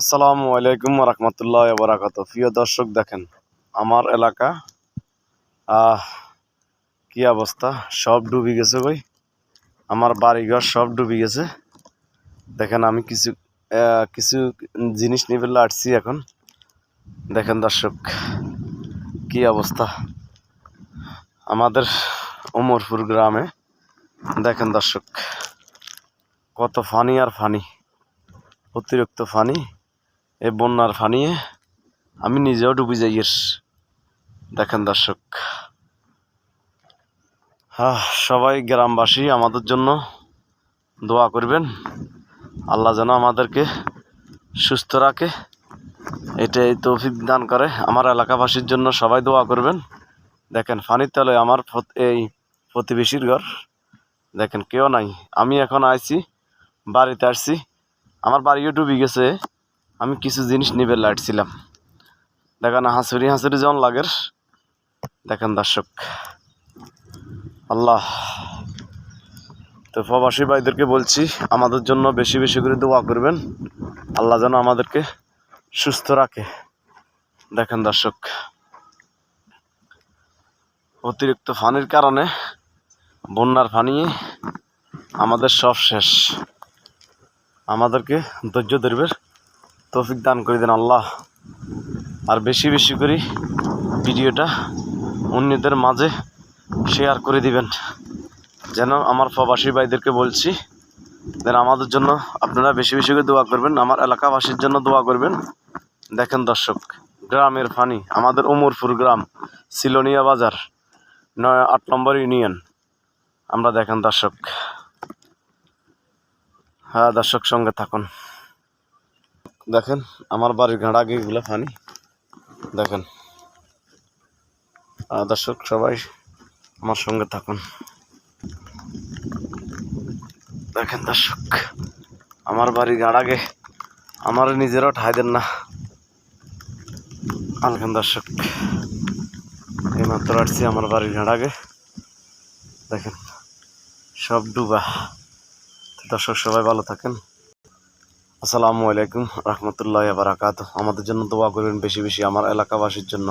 আসসালামু আলাইকুম রহমতুল্লাহ বারাকাত প্রিয় দর্শক, দেখেন, আমার এলাকা কি অবস্থা? সব ডুবে গেছে ভাই আমার বাড়িঘর সব ডুবে গেছে। দেখেন, আমি কিছু কিছু জিনিস নিবে আসছি এখন। দেখেন দর্শক, কি অবস্থা? আমাদের উমরপুর গ্রামে, দেখেন দর্শক, কত ফানি আর ফানি, অতিরিক্ত ফানি। এই বন্যার ফানিয়ে আমি নিজেও ডুবে যাই দেখেন দর্শক। হ্যাঁ সবাই গ্রামবাসী, আমাদের জন্য দোয়া করবেন। আল্লাহ যেন আমাদেরকে সুস্থ রাখে। এটাই তৌফিক দান করে। আমার এলাকাবাসীর জন্য সবাই দোয়া করবেন। দেখেন ফানির তলে আমার এই প্রতিবেশীর ঘর। দেখেন, কেউ নাই। আমি এখন আইছি, বাড়িতে আসছি। আমার বাড়িও ডুবে গেছে। আমি কিছু জিনিস নিবে লাইটছিলাম দেখেন হাঁসুরি হাঁসুরি যেমন লাগের দেখেন দর্শক। আল্লাহ। তো প্রবাসী ভাইদেরকে বলছি, আমাদের জন্য বেশি বেশি করে দোয়া করবেন। আল্লাহ যেন আমাদেরকে সুস্থ রাখে। দেখেন দর্শক। অতিরিক্ত ফানির কারণে বন্যার ফানি আমাদের সব শেষ। আমাদেরকে ধৈর্য ধরবে। তৌফিক দান করে দেন আল্লাহ। আর বেশি বেশি করে ভিডিওটা অন্যদের মাঝে শেয়ার করে দিবেন। যেন আমার প্রবাসী ভাইদেরকে বলছি, যেন আমাদের জন্য আপনারা বেশি বেশি করে দোয়া করবেন, আমার এলাকাবাসীর জন্য দোয়া করবেন। দেখেন দর্শক, গ্রামের ফানি, আমাদের উমরপুর গ্রাম, সিলোনিয়া বাজার, নয় আট নম্বর ইউনিয়ন। আমরা দেখেন দর্শক। হ্যাঁ দর্শক সঙ্গে থাকুন। দেখেন, আমার বাড়ির ঘাড় আগে এগুলো ফানি। দেখেন। দর্শক, সবাই আমার সঙ্গে থাকুন। দেখেন দর্শক, আমার বাড়ির ঘাড় আগে আমার নিজেরও ঠাই দেন না। আলখান দর্শক এই মাত্র আসছি আমার বাড়ির ঘাড় আগে। দেখেন, সব ডুবা। দর্শক, সবাই ভালো থাকেন। আসসালামু আলাইকুম রহমতুল্লাহ বারাকাত আমাদের জন্য দোয়া করবেন বেশি বেশি আমার এলাকাবাসীর জন্য।